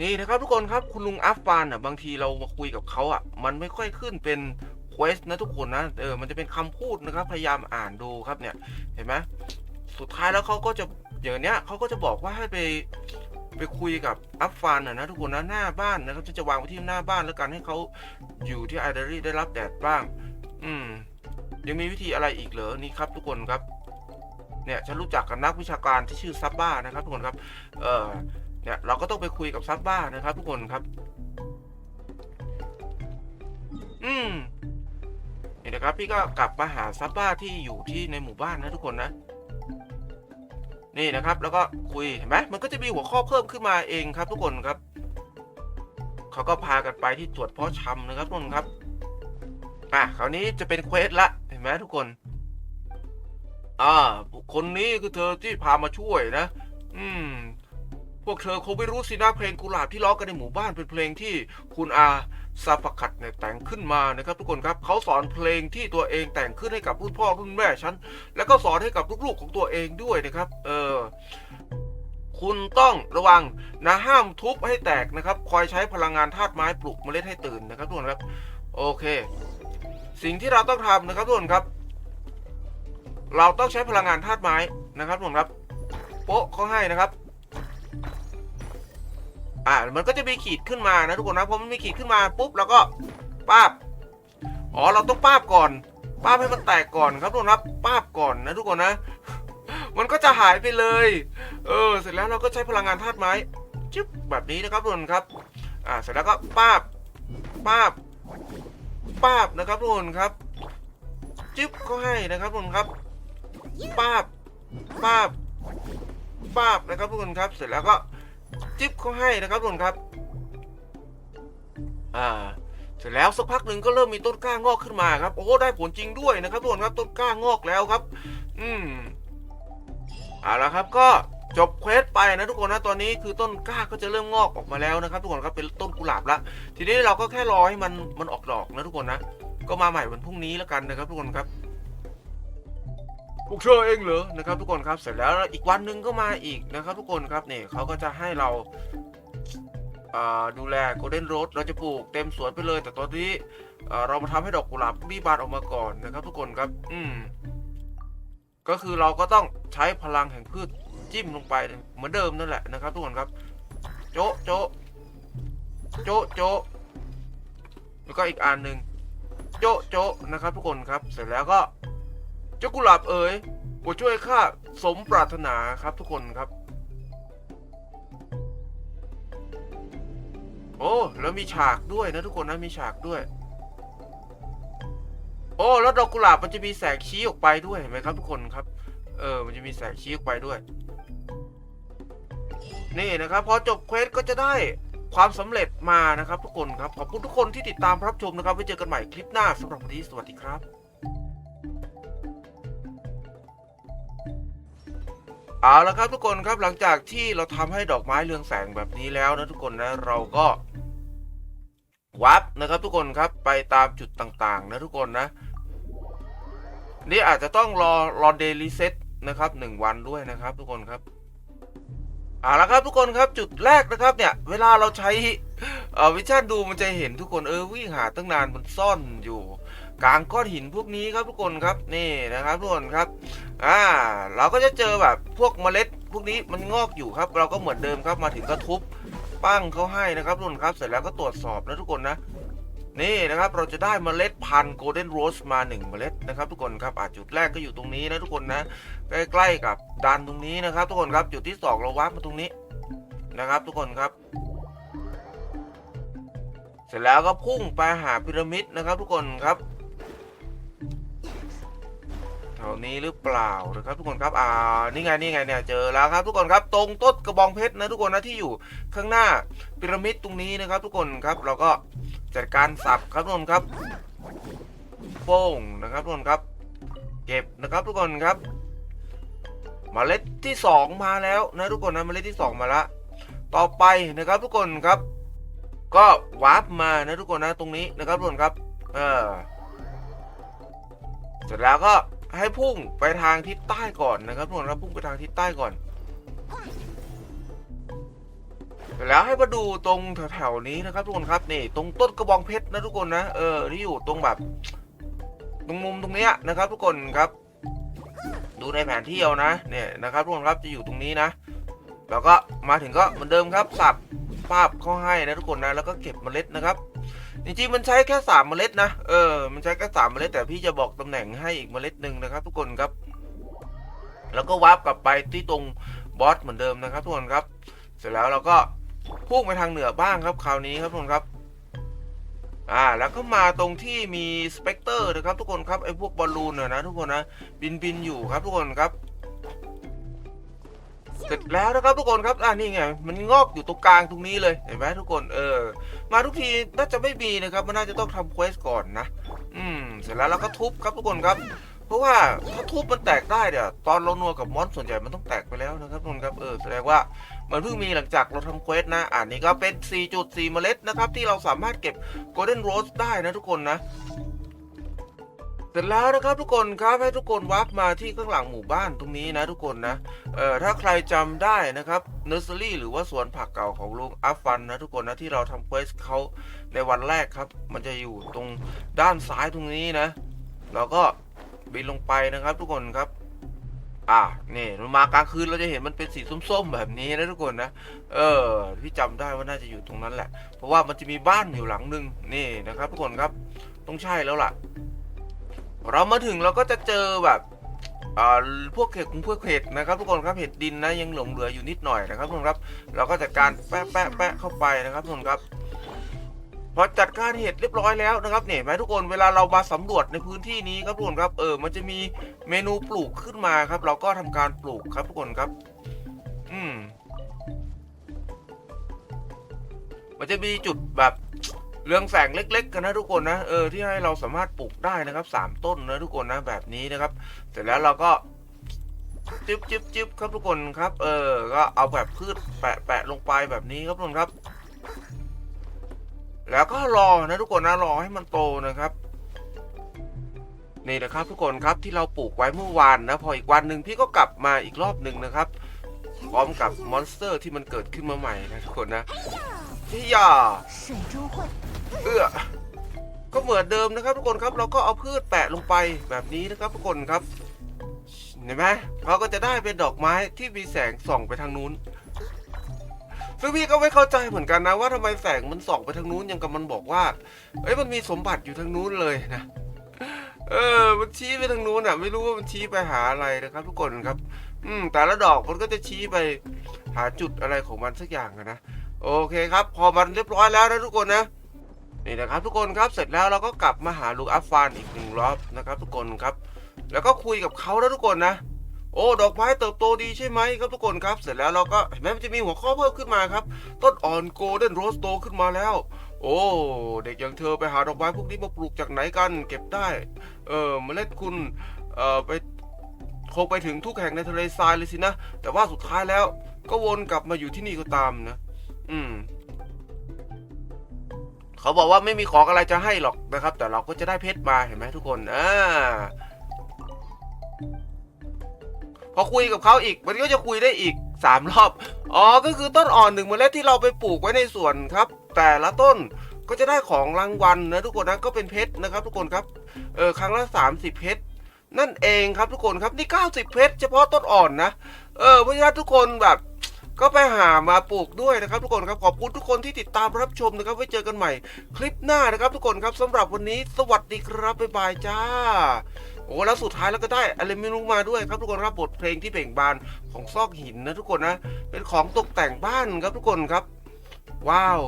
นี่นะครับทุกคนครับคุณลุงอัฟฟานอะบางทีเรามาคุยกับเขาอะมันไม่ค่อยขึ้นเป็นเควสนะทุกคนนะเออมันจะเป็นคำพูดนะครับพยายามอ่านดูครับเนี่ยเห็นไหมสุดท้ายแล้วเขาก็จะอย่างเนี้ยเขาก็จะบอกว่าให้ไปไปคุยกับอัฟฟานอะนะทุกคนนะหน้าบ้านนะครับจะจะวางไว้ที่หน้าบ้านแล้วกันให้เขาอยู่ที่ไอเดอรี่ได้รับแดดบ้าง อืม ยังมีวิธีอะไรอีกเหรอนี่ครับ ทุกคนครับ เนี่ยฉันรู้จักกับนักวิชาการที่ชื่อซับบ้านะครับทุกคนครับ เออ เนี่ยเราก็ต้องไปคุยกับซับบ้านะครับ ทุกคนครับ อืมนี่นะครับ พี่ก็กลับมาหาซับบ้าที่อยู่ที่ในหมู่บ้านนะทุกคนนะนี่นะครับ แล้วก็คุยเห็นไหมมันก็จะมีหัวข้อเพิ่มขึ้นมาเองครับ ทุกคนครับเขาก็พากันไปที่ตรวจเพาะชำนะครับทุกคนครับอะคราวนี้จะเป็นเควสละเห็นไหมทุกคน อ่าคนนี้คือเธอที่พามาช่วยนะ อืม วกเธอคงไม่รู้สินะเพลงกุหลาบที่ร้องกันในหมู่บ้านเป็นเพลงที่คุณอาซาฟาคัดเนี่ยแต่งขึ้นมานะครับ ทุกคนครับเขาสอนเพลงที่ตัวเองแต่งขึ้นให้กับรุ่นพ่อรุ่นแม่ฉันแล้วก็สอนให้กับลูกๆของตัวเองด้วยนะครับ เออคุณต้องระวังนะห้ามทุบให้แตกนะครับ คอยใช้พลังงานธาตุไม้ปลุกเมล็ดให้ตื่นนะครับทุกคนครับ โอเค สิ่งที่เราต้องทำนะครับทุกคนครับ เราต้องใช้พลังงานธาตุไม้นะครับทุกคนครับ โป๊ะเขาให้นะครับ อ่ามันก็จะมีขีดขึ้นมานะทุกคนนะพอมันมีขีดขึ้นมาปุ๊บเราก็ป้าบอ๋อเราต้องป้าบก่อนป้าบให้มันแตกก่อนครับทุกคนครับป้าบก่อนนะทุกคนนะ มันก็จะหายไปเลย เออ เสร็จแล้วเราก็ใช้พลังงานธาตุไม้จึ๊บแบบนี้นะครับทุกคนครับ อ่าเสร็จแล้วก็ป้าบป้าบป้าบนะครับทุกคนครับจึ๊บก็ให้นะครับทุกคนครับป้าบป้าบป้าบนะครับทุกคนครับ เสร็จแล้วก็ จิ๊บเขาให้นะครับทุกคนครับ อ่าเสร็จแล้วสักพักหนึ่งก็เริ่มมีต้นกล้างอกขึ้นมาครับ โอ้ได้ผลจริงด้วยนะครับทุกคนครับต้นกล้างอกแล้วครับ อืมเอาละครับก็จบเควสไปนะทุกคนนะตอนนี้คือต้นกล้าก็จะเริ่มงอกออกมาแล้วนะครับ ทุกคนครับเป็นต้นกุหลาบละทีนี้เราก็แค่รอให้มันมันออกดอกนะทุกคนนะก็มาใหม่วันพรุ่งนี้แล้วกันนะครับ ทุกคนครับ พวกเธอเองเหรอนะครับทุกคนครับเสร็จแล้วอีกวันหนึ่งก็มาอีกนะครับ ทุกคนครับเนี่ยเขาก็จะให้เราดูแลโกลเด้นโรสเราจะปลูกเต็มสวนไปเลย แต่ตอนนี้เรามาทำให้ดอกกุหลาบบีบานออกมาก่อนนะครับ ทุกคนครับอืมก็คือเราก็ต้องใช้พลังแห่งพืชจิ้มลงไปเหมือนเดิมนั่นแหละนะครับ ทุกคนครับ โจะโจะโจะโจะแล้วก็อีกอันหนึ่งโจะโจะนะครับ ทุกคนครับ เสร็จแล้วก็ เจ้ากุหลาบเอ๋ยโปรดช่วยข้าสมปรารถนาครับทุกคนครับ โอ้แล้วมีฉากด้วยนะทุกคนนะมีฉากด้วย โอ้แล้วดอกกุหลาบมันจะมีแสงชี้ออกไปด้วยเห็นไหมครับทุกคนครับ เออมันจะมีแสงชี้ออกไปด้วย นี่นะครับพอจบเควสก็จะได้ความสำเร็จมานะครับทุกคนครับ ขอบคุณทุกคนที่ติดตามรับชมนะครับ ไว้เจอกันใหม่คลิปหน้าสำหรับวันนี้สวัสดีครับ เอาละครับทุกคนครับหลังจากที่เราทำให้ดอกไม้เรืองแสงแบบนี้แล้วนะทุกคนนะเราก็วับนะครับทุกคนครับไปตามจุดต่างๆ นะทุกคนนะ นี่อาจจะต้องรอรอเดลิเซตนะครับหนึ่งวันด้วยนะครับ ทุกคนครับเอาละครับทุกคนครับจุดแรกนะครับเนี่ย เวลาเราใช้อ่อวิชั่นดูมันจะเห็นทุกคนเออวิ่งหาตั้งนานมันซ่อนอยู่ กลางก้อนหินพวกนี้ครับทุกคนครับนี่นะครับทุกคนครับอ่าเราก็จะเจอแบบพวกเมล็ด พวกนี้มันงอกอยู่ครับ เราก็เหมือนเดิมครับมาถึงก็ทุบปั้งเขาให้นะครับทุกคนครับ เสร็จแล้วก็ตรวจสอบนะทุกคนนะนี่นะครับเราจะได้เมล็ดพันธุ์โกลเด้นโรสมา1เมล็ดนะครับ ทุกคนครับอ่าจุดแรกก็อยู่ตรงนี้นะทุกคนนะใกล้ๆกับดันตรงนี้นะครับ ทุกคนครับจุดที่สองเราวัดมาตรงนี้นะครับ ทุกคนครับ เสร็จแล้วก็พุ่งไปหาพีระมิดนะครับ ทุกคนครับ นี้หรือเปล่านะครับทุกคนครับอ่านี่ไงนี่ไงเนี่ยเจอแล้วครับ ทุกคนครับตรงต้นกระบองเพชรนะทุกคนนะที่อยู่ข้างหน้าพีระมิดตรงนี้นะครับ ทุกคนครับเราก็จัดการสับครับทุกคนครับโป้งนะครับทุกคนครับ เก็บนะครับทุกคนครับเมล็ดที่สองมาแล้วนะทุกคนนะเมล็ดที่สองมาละต่อไปนะครับทุกคนครับ ก็วาร์ปมานะทุกคนนะตรงนี้นะครับทุกคนครับ เออเสร็จแล้วก็ ให้พุ่งไปทางทิศใต้ก่อนนะครับทุกคนครับพุ่งไปทางทิศใต้ก่อน แล้วให้มาดูตรงแถวๆนี้นะครับทุกคนครับนี่ตรงต้นกระบองเพชรนะทุกคนนะเออที่อยู่ตรงแบบ ตรงมุมตรงเนี้ยนะครับ ทุกคนครับ ดูในแผนที่เอานะเนี่ยนะครับทุกคนครับจะอยู่ตรงนี้นะแล้วก็มาถึงก็เหมือนเดิมครับสับภาพเข้าให้นะทุกคนนะแล้วก็เก็บเมล็ดนะครับ จริงๆมันใช้แค่สามเมล็ดนะ เออ มันใช้แค่สามเมล็ดแต่พี่จะบอกตำแหน่งให้อีกเมล็ดหนึ่งนะครับ ทุกคนครับ แล้วก็วาร์ปกลับไปที่ตรงบอสเหมือนเดิมนะครับทุกคนครับ เสร็จแล้วเราก็พุ่งไปทางเหนือบ้างครับ คราวนี้ครับทุกคนครับ อ่า แล้วก็มาตรงที่มีสเปกเตอร์นะครับ ทุกคนครับไอ้พวกบอลลูนนะนะทุกคนนะบินบินอยู่ครับทุกคนครับ เสร็จแล้วนะครับทุกคนครับอ่านี่ไงมันงอกอยู่ตรงกลางตรงนี้เลยเห็นไหมทุกคนเออ มาทุกทีน่าจะไม่มีนะครับ มันน่าจะต้องทำเควสก่อนนะ อืม เสร็จแล้วเราก็ทุบครับทุกคนครับเพราะว่าถ้าทุบมันแตกได้เนี่ยตอนเรานัวกับมอนส่วนใหญ่มันต้องแตกไปแล้วนะครับทุกคนครับเออแสดงว่ามันเพิ่งมีหลังจากเราทำเควสนะอ่านี่ก็เป็น 4.4 เมล็ดนะครับที่เราสามารถเก็บ Golden Rose ได้นะทุกคนนะ เสร็จแล้วนะครับทุกคนครับให้ทุกคนวับมาที่ข้างหลังหมู่บ้านตรงนี้นะทุกคนนะเอ่อถ้าใครจำได้นะครับเนอร์เซอรี่หรือว่าสวนผักเก่าของลุงอัฟฟันนะทุกคนนะที่เราทำเควสเขาในวันแรกครับ มันจะอยู่ตรงด้านซ้ายตรงนี้นะ เราก็บินลงไปนะครับทุกคนครับอ่านี่มันมากลางคืนเราจะเห็นมันเป็นสีส้มๆ แบบนี้นะทุกคนนะ เออ พี่จำได้ว่าน่าจะอยู่ตรงนั้นแหละ เพราะว่ามันจะมีบ้านอยู่หลังหนึ่งนี่นะครับ ทุกคนครับ ต้องใช่แล้วล่ะ เรามาถึงเราก็จะเจอแบบพวกเห็ดของพวกเห็ดนะครับทุกคนครับเห็ดดินนะยังหลงเหลืออยู่นิดหน่อยนะครับทุกคนครับ เราก็จัดการแปะแปะแปะเข้าไปนะครับทุกคนครับพอจัดการเห็ดเรียบร้อยแล้วนะครับเนี่ยไหมทุกคนเวลาเรามาสำรวจในพื้นที่นี้ครับทุกคนครับเออมันจะมีเมนูปลูกขึ้นมาครับ เราก็ทำการปลูกครับทุกคนครับ อืมมันจะมีจุดแบบ เรื่องแสงเล็กๆกันนะทุกคนนะเออที่ให้เราสามารถปลูกได้นะครับสามต้นนะทุกคนนะแบบนี้นะครับ เสร็จแล้วเราก็จิบจิบจิบครับทุกคนครับ เออ ก็เอาแบบพืชแปะแปะลงไปแบบนี้ครับทุกคนครับ แล้วก็รอนะทุกคนนะรอให้มันโตนะครับนี่นะครับทุกคนครับที่เราปลูกไว้เมื่อวานนะพออีกวันหนึ่งพี่ก็กลับมาอีกรอบหนึ่งนะครับ พร้อมกับมอนสเตอร์ที่มันเกิดขึ้นมาใหม่นะทุกคนนะที่ยา เอื้อก็เหมือนเดิมนะครับทุกคนครับเราก็เอาพืชแปะลงไปแบบนี้นะครับทุกคนครับเห็นไหมเราก็จะได้เป็นดอกไม้ที่มีแสงส่องไปทางนู้นซึ่งพี่ก็ไม่เข้าใจเหมือนกันนะว่าทำไมแสงมันส่องไปทางนู้นยังกับมันบอกว่าเอ้ยมันมีสมบัติอยู่ทางนู้นเลยนะเออ มันชี้ไปทางนู้นอะ ไม่รู้ว่ามันชี้ไปหาอะไรนะครับ ทุกคนครับ อืม แต่ละดอกมันก็จะชี้ไปหาจุดอะไรของมันสักอย่างนะ โอเคครับ พอมันเรียบร้อยแล้วนะทุกคนนะ นี่นะครับทุกคนครับเสร็จแล้วเราก็กลับมาหาลุงอัฟฟานอีกหนึ่งรอบนะครับ ทุกคนครับ แล้วก็คุยกับเขาแล้วทุกคนนะ โอ้ดอกไม้เติบโตดีใช่ไหมครับทุกคนครับ เสร็จแล้วเราก็เห็นไหมมันจะมีหัวข้อเพิ่มขึ้นมาครับ ต้นอ่อนโกลเด้นโรสโตขึ้นมาแล้ว โอ้เด็กอย่างเธอไปหาดอกไม้พวกนี้มาปลูกจากไหนกัน เก็บได้ เออเมล็ดคุณเอ่อไปคงไปถึงทุกแห่งในทะเลทรายเลยสินะแต่ว่าสุดท้ายแล้ว ก็วนกลับมาอยู่ที่นี่ก็ตามนะ อืม เขาบอกว่าไม่มีของอะไรจะให้หรอกนะครับ แต่เราก็จะได้เพชรมาเห็นไหมทุกคนอ่าพอคุยกับเขาอีก มันก็จะคุยได้อีกสามรอบ อ๋อ ก็คือต้นอ่อนหนึ่งเมล็ดที่เราไปปลูกไว้ในสวนครับ แต่ละต้นก็จะได้ของรางวัลนะทุกคนนะก็เป็นเพชรนะครับ ทุกคนครับ เออครั้งละสามสิบเพชรนั่นเองครับทุกคนครับนี่เก้าสิบเพชรเฉพาะต้นอ่อนนะ เออเพราะฉะนั้นทุกคนแบบ ก็ไปหามาปลูกด้วยนะครับ ทุกคนครับขอบคุณทุกคนที่ติดตามรับชมนะครับไว้เจอกันใหม่ คลิปหน้านะครับ ทุกคนครับสำหรับวันนี้สวัสดีครับบ๊ายบายจ้า โอ้แล้วสุดท้ายแล้วก็ได้อะไรไม่รู้มาด้วยครับทุกคนครับบทเพลงที่เบ่งบานของซอกหินนะทุกคนนะเป็นของตกแต่งบ้านครับทุกคนครับ ว้าว